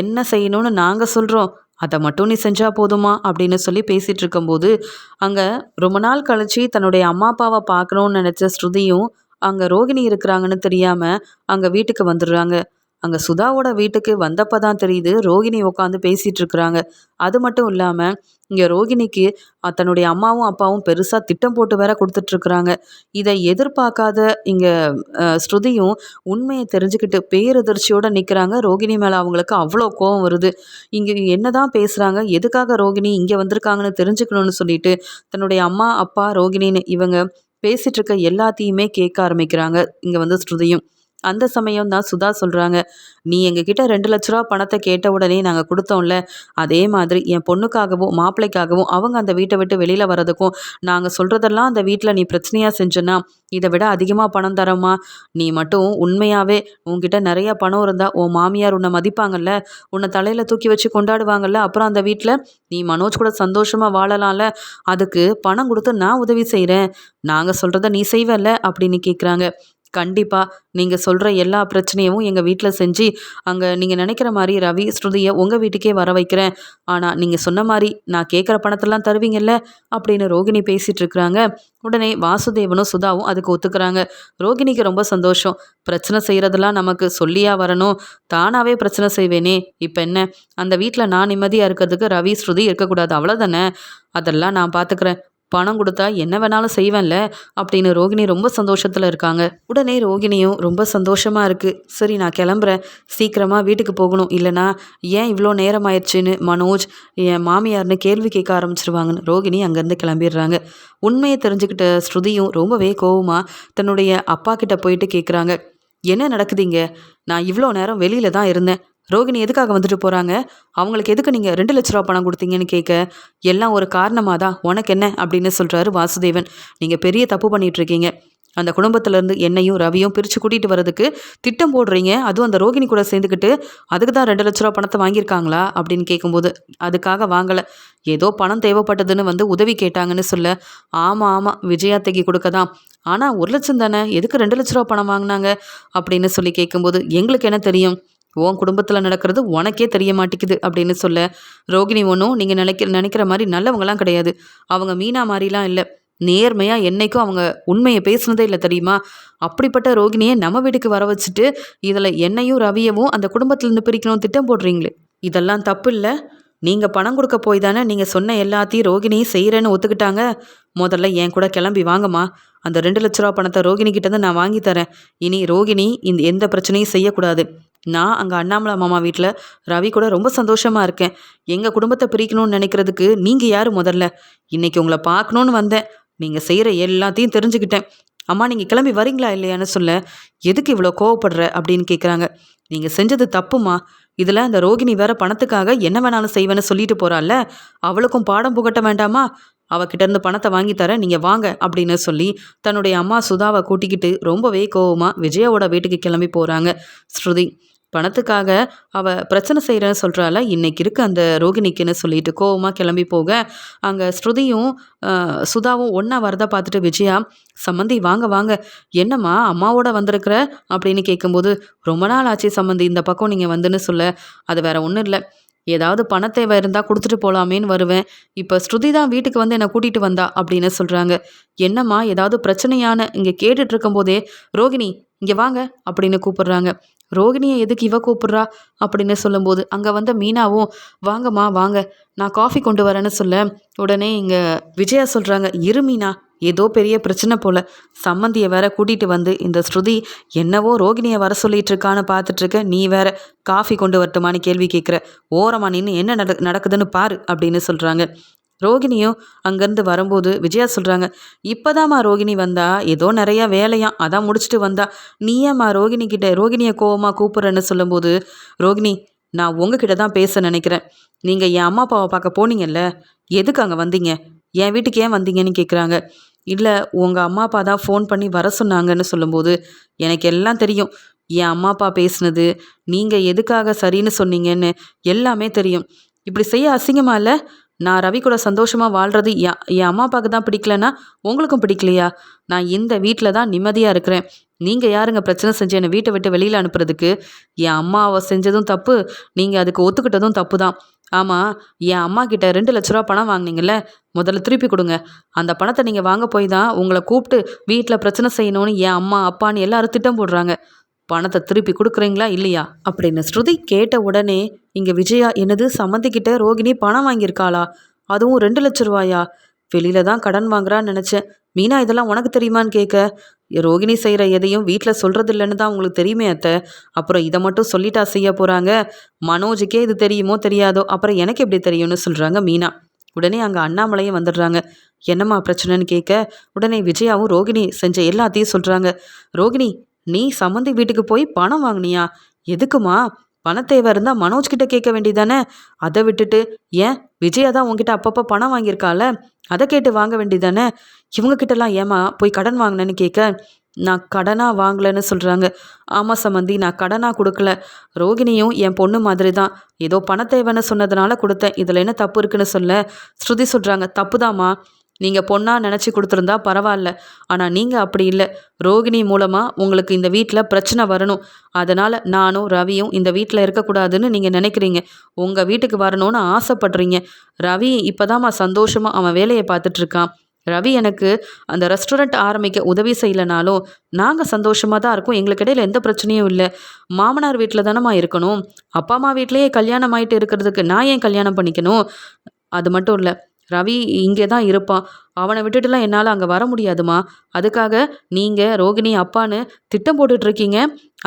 என்ன செய்யணும்னு நாங்கள் சொல்கிறோம் அதை மட்டும் நீ செஞ்சால் போதுமா? அப்படின்னு சொல்லி பேசிகிட்டு இருக்கும்போது அங்கே ரொம்ப நாள் கழித்து தன்னுடைய அம்மா அப்பாவை பார்க்கணுன்னு நினச்ச ஸ்ருதியும் அங்கே ரோகிணி இருக்கிறாங்கன்னு தெரியாமல் அங்கே வீட்டுக்கு வந்துடுறாங்க. அங்கே சுதாவோட வீட்டுக்கு வந்தப்போ தான் தெரியுது ரோகிணி உட்காந்து பேசிகிட்டு இருக்கிறாங்க. அது மட்டும் இல்லாமல் இங்கே ரோகிணிக்கு தன்னுடைய அம்மாவும் அப்பாவும் பெருசாக திட்டம் போட்டு வேற கொடுத்துட்ருக்குறாங்க இதை எதிர்பார்க்காத இங்கே ஸ்ருதியும் உண்மையை தெரிஞ்சுக்கிட்டு பேரதிர்ச்சியோடு நிற்கிறாங்க ரோகிணி மேலே அவங்களுக்கு அவ்வளோ கோவம் வருது. இங்கே என்ன தான் பேசுகிறாங்க எதுக்காக ரோகிணி இங்கே வந்திருக்காங்கன்னு தெரிஞ்சுக்கணும்னு சொல்லிட்டு தன்னுடைய அம்மா அப்பா ரோகிணின்னு இவங்க பேசிகிட்ருக்க எல்லாத்தையுமே கேட்க ஆரம்பிக்கிறாங்க. இங்கே வந்து ஸ்ருதியும். அந்த சமயம் தான் சுதா சொல்கிறாங்க நீ எங்ககிட்ட ரெண்டு லட்ச ரூபா பணத்தை கேட்ட உடனே நாங்கள் கொடுத்தோம்ல அதே மாதிரி என் பொண்ணுக்காகவும் மாப்பிள்ளைக்காகவும் அவங்க அந்த வீட்டை விட்டு வெளியில் வர்றதுக்கும் நாங்கள் சொல்கிறதெல்லாம் அந்த வீட்டில் நீ பிரச்சனையாக செஞ்சனா இதை விட அதிகமாக பணம் தரமா நீ மட்டும் உண்மையாகவே உன்கிட்ட நிறையா பணம் இருந்தால் உன் மாமியார் உன்னை மதிப்பாங்கல்ல உன்னை தலையில் தூக்கி வச்சு கொண்டாடுவாங்கல்ல அப்புறம் அந்த வீட்டில் நீ மனோஜ் கூட சந்தோஷமாக வாழலாம்ல அதுக்கு பணம் கொடுத்து நான் உதவி செய்கிறேன் நாங்கள் சொல்கிறத நீ செய்வல்ல அப்படின்னு கேட்குறாங்க கண்டிப்பாக நீங்கள் சொல்கிற எல்லா பிரச்சனையும் எங்கள் வீட்டில் செஞ்சு அங்கே நீங்கள் நினைக்கிற மாதிரி ரவி ஸ்ருதியை உங்கள் வீட்டுக்கே வர வைக்கிறேன். ஆனால் நீங்கள் சொன்ன மாதிரி நான் கேட்குற பணத்தெல்லாம் தருவீங்கல்ல? அப்படின்னு ரோகிணி பேசிகிட்டு இருக்கிறாங்க. உடனே வாசுதேவனும் சுதாவும் அதுக்கு ஒத்துக்கிறாங்க. ரோகிணிக்கு ரொம்ப சந்தோஷம். பிரச்சனை செய்கிறதெல்லாம் நமக்கு சொல்லியா வரணும். தானாகவே பிரச்சனை செய்வேனே. இப்போ என்ன? அந்த வீட்டில் நான் நிம்மதியாக இருக்கிறதுக்கு ரவி ஸ்ருதி இருக்கக்கூடாது. அவ்வளோதானே அதெல்லாம் நான் பார்த்துக்கிறேன் பணம் கொடுத்தா என்ன வேணாலும் செய்வேன்ல? அப்படின்னு ரோகிணி ரொம்ப சந்தோஷத்தில் இருக்காங்க. உடனே ரோகிணியும் ரொம்ப சந்தோஷமாக இருக்குது சரி நான் கிளம்புறேன். சீக்கிரமாக வீட்டுக்கு போகணும். இல்லைனா ஏன் இவ்வளோ நேரம் ஆயிடுச்சுன்னு மனோஜ் என் மாமியார்னு கேள்வி கேட்க ஆரம்பிச்சிருவாங்கன்னு ரோகிணி அங்கேருந்து கிளம்பிடுறாங்க. உண்மையை தெரிஞ்சுக்கிட்ட ஸ்ருதியும் ரொம்பவே கோவமாக தன்னுடைய அப்பா கிட்ட போயிட்டு கேட்குறாங்க என்ன நடக்குதுங்க நான் இவ்வளோ நேரம் வெளியில தான் இருந்தேன். ரோகிணி எதுக்காக வந்துட்டு போகிறாங்க அவங்களுக்கு எதுக்கு நீங்கள் ரெண்டு லட்ச ரூபா பணம் கொடுத்தீங்கன்னு கேட்க எல்லாம் ஒரு காரணமாக தான் உனக்கு என்ன? அப்படின்னு சொல்கிறாரு வாசுதேவன். நீங்கள் பெரிய தப்பு பண்ணிகிட்ருக்கீங்க அந்த குடும்பத்திலேருந்து என்னையும் ரவியும் பிரித்து கூட்டிகிட்டு வரதுக்கு திட்டம் போடுறீங்க. அதுவும் அந்த ரோகிணி கூட சேர்ந்துக்கிட்டு அதுக்கு தான் ரெண்டு லட்ச ரூபா பணத்தை வாங்கியிருக்காங்களா? அப்படின்னு கேட்கும்போது அதுக்காக வாங்கலை. ஏதோ பணம் தேவைப்பட்டதுன்னு வந்து உதவி கேட்டாங்கன்னு சொல்ல ஆமாம் ஆமாம் விஜயாத்தைக்கு கொடுக்க தான் ஆனால் ஒரு லட்சம் தானே? எதுக்கு ரெண்டு லட்ச ரூபா பணம் வாங்கினாங்க? அப்படின்னு சொல்லி கேட்கும்போது எங்களுக்கு என்ன தெரியும்? உன் குடும்பத்தில் நடக்கிறது உனக்கே தெரிய மாட்டேங்குது அப்படின்னு சொல்ல ரோகிணி ஒன்றும் நீங்கள் நினைக்கிற நினைக்கிற மாதிரி நல்லவங்களாம் கிடையாது. அவங்க மீனா மாதிரிலாம் இல்லை. நேர்மையாக என்னைக்கும் அவங்க உண்மையை பேசுனதே இல்லை தெரியுமா? அப்படிப்பட்ட ரோகிணியை நம்ம வீட்டுக்கு வர வச்சுட்டு இதில் என்னையும் ரவியவும் அந்த குடும்பத்திலேருந்து பிரிக்கணும் திட்டம் போடுறீங்களே. இதெல்லாம் தப்பு இல்லை. நீங்கள் பணம் கொடுக்க போய் தானே நீங்கள் சொன்ன எல்லாத்தையும் ரோகிணியும் செய்கிறேன்னு ஒத்துக்கிட்டாங்க. முதல்ல என் கூட கிளம்பி வாங்கம்மா. அந்த ரெண்டு லட்ச ரூபா பணத்தை ரோகிணி கிட்டேருந்து நான் வாங்கி தரேன். இனி ரோகிணி இந்த எந்த பிரச்சனையும் செய்யக்கூடாது. நான் அங்கே அண்ணாமலை மாமா வீட்டில் ரவி கூட ரொம்ப சந்தோஷமாக இருக்கேன். எங்கள் குடும்பத்தை பிரிக்கணும்னு நினைக்கிறதுக்கு நீங்கள் யார் முதல்ல? இன்றைக்கி உங்களை பார்க்கணுன்னு வந்தேன். நீங்கள் செய்கிற எல்லாத்தையும் தெரிஞ்சுக்கிட்டேன். அம்மா நீங்கள் கிளம்பி வரீங்களா இல்லையான்னு சொல்ல எதுக்கு இவ்வளோ கோவப்படுற? அப்படின்னு கேட்குறாங்க நீங்கள் செஞ்சது தப்புமா இதில் அந்த ரோகிணி வேற பணத்துக்காக என்ன வேணாலும் செய்வேன்னு சொல்லிட்டு போகிறாள்ல அவளுக்கும் பாடம் புகட்ட வேண்டாமா? அவகிட்டேருந்து பணத்தை வாங்கி தரேன் நீங்கள் வாங்க அப்படின்னு சொல்லி தன்னுடைய அம்மா சுதாவை கூட்டிக்கிட்டு ரொம்பவே கோவமாக விஜயாவோட வீட்டுக்கு கிளம்பி போகிறாங்க ஸ்ருதி. பணத்துக்காக அவ பிரச்சனை செய்கிறேன்னு சொல்கிறாள் இன்னைக்கு இருக்கு அந்த ரோகிணிக்குன்னு சொல்லிட்டு கோவமாக கிளம்பி போக. அங்கே ஸ்ருதியும் சுதாவும் ஒன்றா வரதை பார்த்துட்டு விஜயா சம்மந்தி வாங்க வாங்க. என்னம்மா அம்மாவோட வந்திருக்கிற? அப்படின்னு கேட்கும்போது ரொம்ப நாள் ஆச்சு சம்மந்தி இந்த பக்கம் நீங்கள் வந்துன்னு சொல்ல. அது வேற ஒன்றும் இல்லை. ஏதாவது பணத்தேவை இருந்தால் கொடுத்துட்டு போகலாமேன்னு வருவேன். இப்போ ஸ்ருதி தான் வீட்டுக்கு வந்து என்னை கூட்டிகிட்டு வந்தா அப்படின்னு சொல்கிறாங்க என்னம்மா ஏதாவது பிரச்சனையான இங்கே கேட்டுட்ருக்கும் போதே ரோகிணி இங்கே வாங்க அப்படின்னு கூப்பிடுறாங்க. ரோகிணியை எதுக்கு இவ கூப்பிட்றா? அப்படின்னு சொல்லும்போது அங்கே வந்த மீனாவும் வாங்கம்மா வாங்க. நான் காஃபி கொண்டு வரேன்னு சொல்ல உடனே இங்கே விஜயா சொல்கிறாங்க இரு மீனா ஏதோ பெரிய பிரச்சனை போல. சம்மந்தியை வேற கூட்டிகிட்டு வந்து இந்த ஸ்ருதி என்னவோ ரோகிணியை வர சொல்லிட்டு இருக்கான்னு பார்த்துட்ருக்க நீ வேற காஃபி கொண்டு வரட்டுமான்னு கேள்வி கேட்குற ஓரமா நின்று என்ன நட நடக்குதுன்னு பாரு அப்படின்னு சொல்கிறாங்க ரோகிணியும் அங்கேருந்து வரும்போது விஜயா சொல்கிறாங்க இப்போதாம்மா ரோகிணி வந்தா ஏதோ நிறையா வேலையாம் அதான் முடிச்சுட்டு வந்தா. நீயேம்மா ரோகிணி கிட்ட ரோகிணியை கோவமாக கூப்பிட்றேன்னு சொல்லும்போது ரோகிணி நான் உங்ககிட்ட தான் பேச நினைக்கிறேன். நீங்கள் என் அம்மா அப்பாவை பார்க்க போனீங்கல்ல எதுக்கு அங்கே வந்தீங்க? என் வீட்டுக்கு ஏன் வந்தீங்கன்னு கேட்குறாங்க இல்லை உங்கள் அம்மா அப்பா தான் ஃபோன் பண்ணி வர சொன்னாங்கன்னு சொல்லும்போது எனக்கு எல்லாம் தெரியும். என் அம்மா அப்பா பேசுனது நீங்கள் எதுக்காக சரின்னு சொன்னீங்கன்னு எல்லாமே தெரியும். இப்படி செய்ய அசிங்கமா இல்லை? நான் ரவி கூட சந்தோஷமாக வாழ்கிறது என் என் அம்மா அப்பாவுக்கு தான் பிடிக்கலன்னா உங்களுக்கும் பிடிக்கலையா? நான் இந்த வீட்டில் தான் நிம்மதியாக இருக்கிறேன். நீங்கள் யாருங்க பிரச்சனை செஞ்சு என்னை வீட்டை விட்டு வெளியில் அனுப்புறதுக்கு? என் அம்மாவை செஞ்சதும் தப்பு நீங்கள் அதுக்கு ஒத்துக்கிட்டதும் தப்பு தான். ஆமாம் என் அம்மா கிட்ட ரெண்டு லட்ச ரூபா பணம் வாங்கினீங்கல்ல முதல்ல திருப்பி கொடுங்க. அந்த பணத்தை நீங்கள் வாங்க போய் தான் உங்களை கூப்பிட்டு வீட்டில் பிரச்சனை செய்யணும்னு என் அம்மா அப்பான்னு எல்லாரும் திட்டம் போடுறாங்க. பணத்தை திருப்பி கொடுக்குறீங்களா இல்லையா? அப்படின்னு ஸ்ருதி கேட்ட உடனே இங்கே விஜயா என்னது? சம்மந்திக்கிட்ட ரோகிணி பணம் வாங்கியிருக்காளா? அதுவும் ரெண்டு லட்ச ரூபாயா? வெளியில தான் கடன் வாங்குறான்னு நினச்சேன். மீனா இதெல்லாம் உனக்கு தெரியுமான்னு கேட்க ரோகிணி செய்கிற எதையும் வீட்டில் சொல்கிறது இல்லைன்னு தான் உங்களுக்கு தெரியுமே அத்தை. அப்புறம் இதை மட்டும் சொல்லிட்டா செய்ய போகிறாங்க மனோஜுக்கே இது தெரியுமோ தெரியாதோ? அப்புறம் எனக்கு எப்படி தெரியும்னு சொல்கிறாங்க மீனா. உடனே அங்கே அண்ணாமலையும் வந்துடுறாங்க. என்னம்மா பிரச்சனைன்னு கேட்க உடனே விஜயாவும் ரோகிணி செஞ்ச எல்லாத்தையும் சொல்கிறாங்க ரோகிணி நீ சம்மந்தி வீட்டுக்கு போய் பணம் வாங்கினியா? எதுக்குமா? பணத்தேவை இருந்தால் மனோஜ் கிட்ட கேட்க வேண்டியதானே? அதை விட்டுட்டு ஏன் விஜயா தான் உங்ககிட்ட அப்பப்போ பணம் வாங்கியிருக்கால அதை கேட்டு வாங்க வேண்டியதானே? இவங்கக்கிட்டலாம் ஏமா போய் கடன் வாங்கினேன்னு கேட்க நான் கடனாக வாங்கலைன்னு சொல்கிறாங்க ஆமாம் சம்மந்தி நான் கடனாக கொடுக்கல. ரோகிணியும் என் பொண்ணு மாதிரி தான். ஏதோ பணத்தேவைன்னு சொன்னதுனால கொடுத்தேன். இதில் என்ன தப்பு இருக்குன்னு சொல்ல? ஸ்ருதி சொல்கிறாங்க தப்பு தாம்மா நீங்கள் பொண்ணாக நினச்சி கொடுத்துருந்தா பரவாயில்ல. ஆனால் நீங்கள் அப்படி இல்லை. ரோகிணி மூலமாக உங்களுக்கு இந்த வீட்டில் பிரச்சனை வரணும். அதனால் நானும் ரவியும் இந்த வீட்டில் இருக்கக்கூடாதுன்னு நீங்கள் நினைக்கிறீங்க. உங்கள் வீட்டுக்கு வரணும்னு ஆசைப்படுறீங்க. ரவி இப்போதாம்மா சந்தோஷமாக அவன் வேலையை பார்த்துட்ருக்கான். ரவி எனக்கு அந்த ரெஸ்டாரண்ட் ஆரம்பிக்க உதவி செய்யலைனாலும் நாங்கள் சந்தோஷமாக தான் இருக்கோம். எங்களுக்கு இடையில் எந்த பிரச்சனையும் இல்லை. மாமனார் வீட்டில் தானம்மா இருக்கணும். அப்பா அம்மா வீட்லேயே கல்யாணம் ஆகிட்டு இருக்கிறதுக்கு நான் ஏன் கல்யாணம் பண்ணிக்கணும்? அது மட்டும் இல்லை. ரவி இங்கே தான் இருப்பான் அவனை விட்டுட்டுலாம் என்னால் அங்கே வர முடியாதுமா. அதுக்காக நீங்கள் ரோகிணி அப்பான்னு திட்டம் போட்டுட்ருக்கீங்க.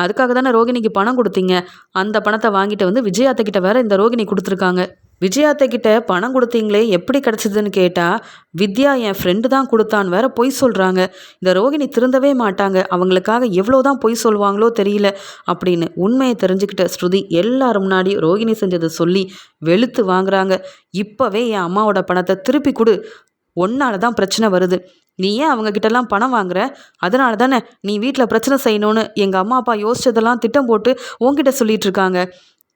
அதுக்காக தானே ரோகிணிக்கு பணம் கொடுத்தீங்க. அந்த பணத்தை வாங்கிட்டு வந்து விஜயாத்த வேற இந்த ரோகிணி கொடுத்துருக்காங்க. விஜயாத்த கிட்ட பணம் கொடுத்தீங்களே எப்படி கிடச்சிதுன்னு கேட்டால் வித்யா என் ஃப்ரெண்டு தான் கொடுத்தான் வேற பொய் சொல்கிறாங்க இந்த ரோகிணி திருந்தவே மாட்டாங்க. அவங்களுக்காக எவ்வளோ தான் பொய் சொல்லுவாங்களோ தெரியல அப்படின்னு உண்மையை தெரிஞ்சுக்கிட்ட ஸ்ருதி எல்லாரும் முன்னாடி ரோகிணி செஞ்சதை சொல்லி வெளுத்து வாங்குறாங்க. இப்போவே என் அம்மாவோட பணத்தை திருப்பி கொடு. ஒன்னால தான் பிரச்சனை வருது. நீ ஏன் அவங்க கிட்டலாம் பணம் வாங்குற? அதனால தானே நீ வீட்டில் பிரச்சனை செய்யணும்னு எங்கள் அம்மா அப்பா யோசிச்சதெல்லாம் திட்டம் போட்டு உங்ககிட்ட சொல்லிட்டு இருக்காங்க.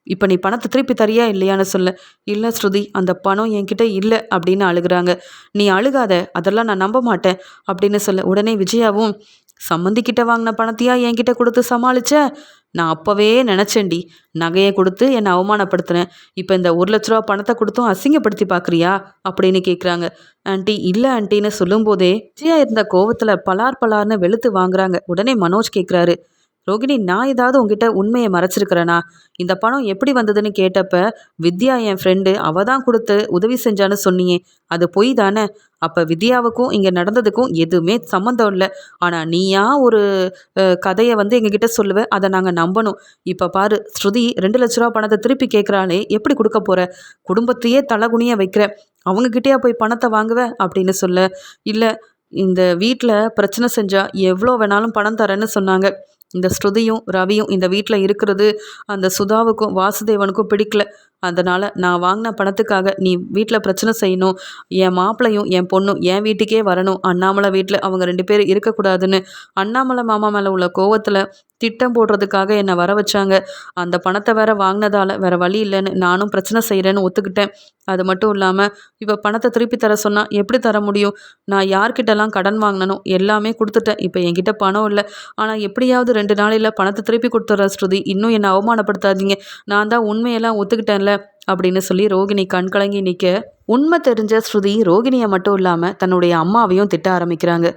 இப்போ நீ பணத்தை திருப்பி தரியா இல்லையான்னு சொல்ல. இல்லை ஸ்ருதி அந்த பணம் என்கிட்ட இல்லை அப்படின்னு அழுகிறாங்க. நீ அழுகாத அதெல்லாம் நான் நம்ப மாட்டேன் அப்படின்னு சொல்ல. உடனே விஜயாவும் சம்மந்திக்கிட்ட வாங்கின பணத்தையா என்கிட்ட கொடுத்து சமாளிச்ச? நான் அப்போவே நினச்சேன்டி. நகையை கொடுத்து என்னை அவமானப்படுத்தினேன். இப்போ இந்த ஒரு லட்ச ரூபா பணத்தை கொடுத்தும் அசிங்கப்படுத்தி பார்க்குறியா அப்படின்னு கேட்குறாங்க ஆண்டி இல்லை ஆண்டின்னு சொல்லும்போதே விஜயா இருந்த கோவத்தில் பலார் பலார்னு வெளுத்து வாங்குறாங்க. உடனே மனோஜ் கேட்குறாரு ரோகிணி நான் ஏதாவது உங்ககிட்ட உண்மையை மறைச்சிருக்கிறேனா? இந்த பணம் எப்படி வந்ததுன்னு கேட்டப்ப வித்யா என் ஃப்ரெண்டு அவ தான் கொடுத்து உதவி செஞ்சான்னு சொன்னியே. அது பொய் தானே? அப்போ வித்யாவுக்கும் இங்கே நடந்ததுக்கும் எதுவுமே சம்மந்தம் இல்லை. ஆனால் நீயா ஒரு கதையை வந்து எங்ககிட்ட சொல்லுவேன் அதை நாங்கள் நம்பணும். இப்போ பாரு ஸ்ருதி ரெண்டு லட்ச ரூபா பணத்தை திருப்பி கேட்குறாளே எப்படி கொடுக்க போகிற குடும்பத்தையே தலகுனிய வைக்கிற அவங்கக்கிட்டேயா போய் பணத்தை வாங்குவேன் அப்படின்னு சொல்ல. இல்லை இந்த வீட்டில் பிரச்சனை செஞ்சால் எவ்வளோ வேணாலும் பணம் தரேன்னு சொன்னாங்க. இந்த ஸ்ருதியும் ரவியும் இந்த வீட்டில் இருக்கிறது அந்த சுதாவுக்கும் வாசுதேவனுக்கும் பிடிக்கல. அதனால் நான் வாங்கின பணத்துக்காக நீ வீட்டில் பிரச்சனை செய்யணும். என் மாப்பிளையும் என் பொண்ணும் என் வீட்டுக்கே வரணும். அண்ணாமலை வீட்டில் அவங்க ரெண்டு பேரும் இருக்கக்கூடாதுன்னு. அண்ணாமலை மாமா மேலே உள்ள கோவத்தில் திட்டம் போடுறதுக்காக என்னை வர வச்சாங்க. அந்த பணத்தை வேற வாங்கினதால வேற வழி இல்லைன்னு நானும் பிரச்சனை செய்கிறேன்னு ஒத்துக்கிட்டேன். அது மட்டும் இல்லாமல் இப்போ பணத்தை திருப்பி தர சொன்னால் எப்படி தர முடியும்? நான் யார்கிட்டலாம் கடன் வாங்கினனோ எல்லாமே கொடுத்துட்டேன். இப்போ என்கிட்ட பணம் இல்லை. ஆனால் எப்படியாவது ரெண்டு நாளையில் பணத்தை திருப்பி கொடுத்துட்ற ஸ்ருதி. இன்னும் என்னை அவமானப்படுத்தாதீங்க. நான் தான் உண்மையெல்லாம் ஒத்துக்கிட்டேன்ல அப்படின்னு சொல்லி ரோகிணி கண் கலங்கி நிற்க உண்மை தெரிஞ்ச ஸ்ருதி ரோகிணியை மட்டும் இல்லாமல் தன்னுடைய அம்மாவையும் திட்ட ஆரம்பிக்கிறாங்க.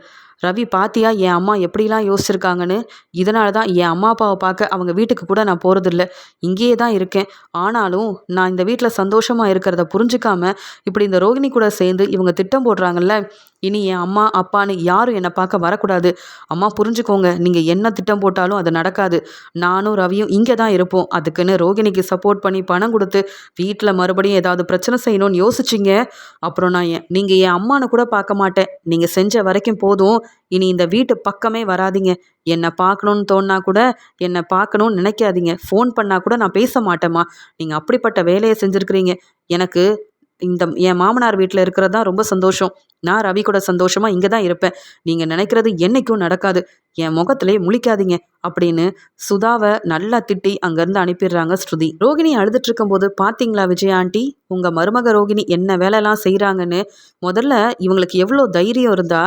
ரவி பாத்தியா என் அம்மா எப்படிலாம் யோசிச்சிருக்காங்கன்னு? இதனால தான் என் அம்மா அப்பாவை பார்க்க அவங்க வீட்டுக்கு கூட நான் போகிறதில்ல இங்கேயே தான் இருக்கேன். ஆனாலும் நான் இந்த வீட்டில் சந்தோஷமாக இருக்கிறத புரிஞ்சுக்காம இப்படி இந்த ரோகிணி கூட சேர்ந்து இவங்க திட்டம் போடுறாங்கல்ல இனி என் அம்மா அப்பான்னு யாரும் என்னை பார்க்க வரக்கூடாது. அம்மா புரிஞ்சுக்கோங்க. நீங்கள் என்ன திட்டம் போட்டாலும் அது நடக்காது. நானும் ரவியும் இங்கே தான் இருப்போம். அதுக்குன்னு ரோகிணிக்கு சப்போர்ட் பண்ணி பணம் கொடுத்து வீட்டில் மறுபடியும் ஏதாவது பிரச்சனை செய்யணும்னு யோசிச்சிங்க. அப்புறம் நான் என் நீங்கள் என் அம்மானு கூட பார்க்க மாட்டேன். நீங்கள் செஞ்ச வரைக்கும் போதும். இனி இந்த வீட்டு பக்கமே வராதிங்க. என்னை பார்க்கணுன்னு தோணுனா கூட என்னை பார்க்கணுன்னு நினைக்காதீங்க. ஃபோன் பண்ணால் கூட நான் பேச மாட்டேம்மா. நீங்கள் அப்படிப்பட்ட வேலையை செஞ்சுருக்கிறீங்க. எனக்கு இந்த என் மாமனார் வீட்டில் இருக்கிறது தான் ரொம்ப சந்தோஷம். நான் ரவி கூட சந்தோஷமாக இங்கே தான் இருப்பேன். நீங்கள் நினைக்கிறது என்றைக்கும் நடக்காது. என் முகத்திலே முழிக்காதீங்க அப்படின்னு சுதாவை நல்லா திட்டி அங்கேருந்து அனுப்பிடுறாங்க ஸ்ருதி. ரோகிணி அழுதுட்டு இருக்கும்போது பார்த்தீங்களா விஜய் ஆண்டி? உங்கள் மருமக ரோகிணி என்ன வேலைலாம் செய்கிறாங்கன்னு முதல்ல இவங்களுக்கு எவ்வளோ தைரியம் இருந்தா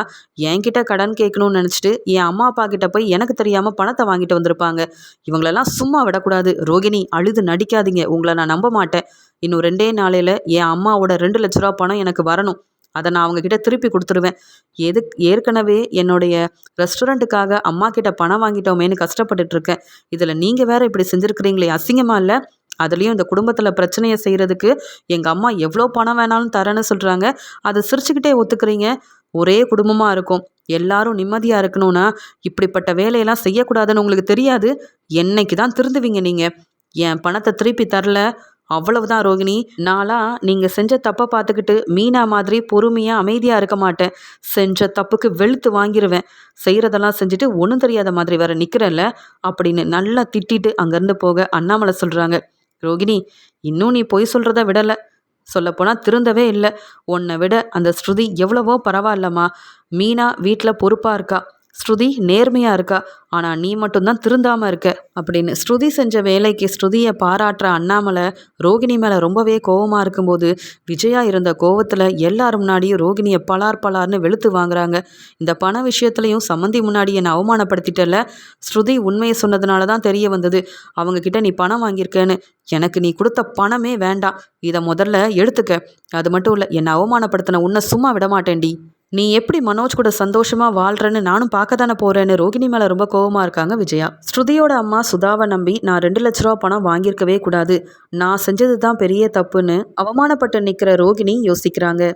என்கிட்ட கடன் கேட்கணும்னு நினச்சிட்டு என் அம்மா அப்பா கிட்ட போய் எனக்கு தெரியாமல் பணத்தை வாங்கிட்டு வந்திருப்பாங்க. இவங்களெல்லாம் சும்மா விடக்கூடாது. ரோகிணி அழுது நடிக்காதீங்க. உங்களை நான் நம்ப மாட்டேன். இன்னும் ரெண்டே நாளையில் என் அம்மாவோட ரெண்டு லட்ச ரூபா பணம் எனக்கு வரணும். அதை நான் அவங்கக்கிட்ட திருப்பி கொடுத்துருவேன். எது ஏற்கனவே என்னுடைய ரெஸ்டாரண்ட்டுக்காக அம்மா கிட்ட பணம் வாங்கிட்டோமேன்னு கஷ்டப்பட்டுட்ருக்கேன் இதில் நீங்கள் வேற இப்படி செஞ்சுருக்கிறீங்களே. அசிங்கமாக இல்லை? அதுலேயும் இந்த குடும்பத்தில் பிரச்சனையை செய்கிறதுக்கு எங்கள் அம்மா எவ்வளோ பணம் வேணாலும் தரேன்னு சொல்கிறாங்க அதை சிரிச்சுக்கிட்டே ஒத்துக்கிறீங்க. ஒரே குடும்பமாக இருக்கும். எல்லாரும் நிம்மதியாக இருக்கணும்னா இப்படிப்பட்ட வேலையெல்லாம் செய்யக்கூடாதுன்னு உங்களுக்கு தெரியாது. என்னைக்கு தான் திருந்துவீங்க நீங்கள் என் பணத்தை திருப்பி தரல. அவ்வளவுதான் ரோகிணி. நாளா நீங்கள் செஞ்ச தப்பை பார்த்துக்கிட்டு மீனா மாதிரி பொறுமையாக அமைதியாக இருக்க மாட்டேன். செஞ்ச தப்புக்கு வெளுத்து வாங்கிடுவேன் செய்கிறதெல்லாம் செஞ்சுட்டு ஒன்றும் தெரியாத மாதிரி வேற நிற்கிறல்ல அப்படின்னு நல்லா திட்டிட்டு அங்கேருந்து போக அண்ணாமலை சொல்கிறாங்க ரோகிணி இன்னும் நீ பொய் சொல்கிறத விடலை. சொல்லப்போனால் திருந்தவே இல்லை. உன்னை விட அந்த ஸ்ருதி எவ்வளவோ பரவாயில்லம்மா. மீனா வீட்டில் பொறுப்பாக இருக்கா? ஸ்ருதி நேர்மையாக இருக்கா? ஆனால் நீ மட்டும்தான் திருந்தாமல் இருக்க அப்படின்னு ஸ்ருதி செஞ்ச வேலைக்கு ஸ்ருதியை பாராட்டுற அண்ணாமலை ரோகிணி மேலே ரொம்பவே கோவமாக இருக்கும்போது விஜயா இருந்த கோவத்தில் எல்லார் முன்னாடியும் ரோகிணியை பலார் பலார்னு வெளுத்து வாங்குறாங்க. இந்த பண விஷயத்துலையும் சம்மந்தி முன்னாடி என்னை அவமானப்படுத்திட்டல ஸ்ருதி உண்மையை சொன்னதுனால தான் தெரிய வந்தது. அவங்க கிட்ட நீ பணம் வாங்கியிருக்கேன்னு. எனக்கு நீ கொடுத்த பணமே வேண்டாம். இதை முதல்ல எடுத்துக்க. அது மட்டும் இல்லை என்னை அவமானப்படுத்தின உன்னை சும்மா விட மாட்டேன்டி நீ எப்படி மனோஜ் கூட சந்தோஷமா வாழ்கிறேன்னு நானும் பார்க்க தானே போறேன்னு ரோகிணி மேல ரொம்ப கோவமாக இருக்காங்க விஜயா. ஸ்ருதியோட அம்மா சுதாவை நம்பி நான் ரெண்டு லட்ச ரூபா பணம் வாங்கியிருக்கவே கூடாது. நான் செஞ்சது தான் பெரிய தப்புன்னு அவமானப்பட்டு நிற்கிற ரோகிணி யோசிக்கிறாங்க.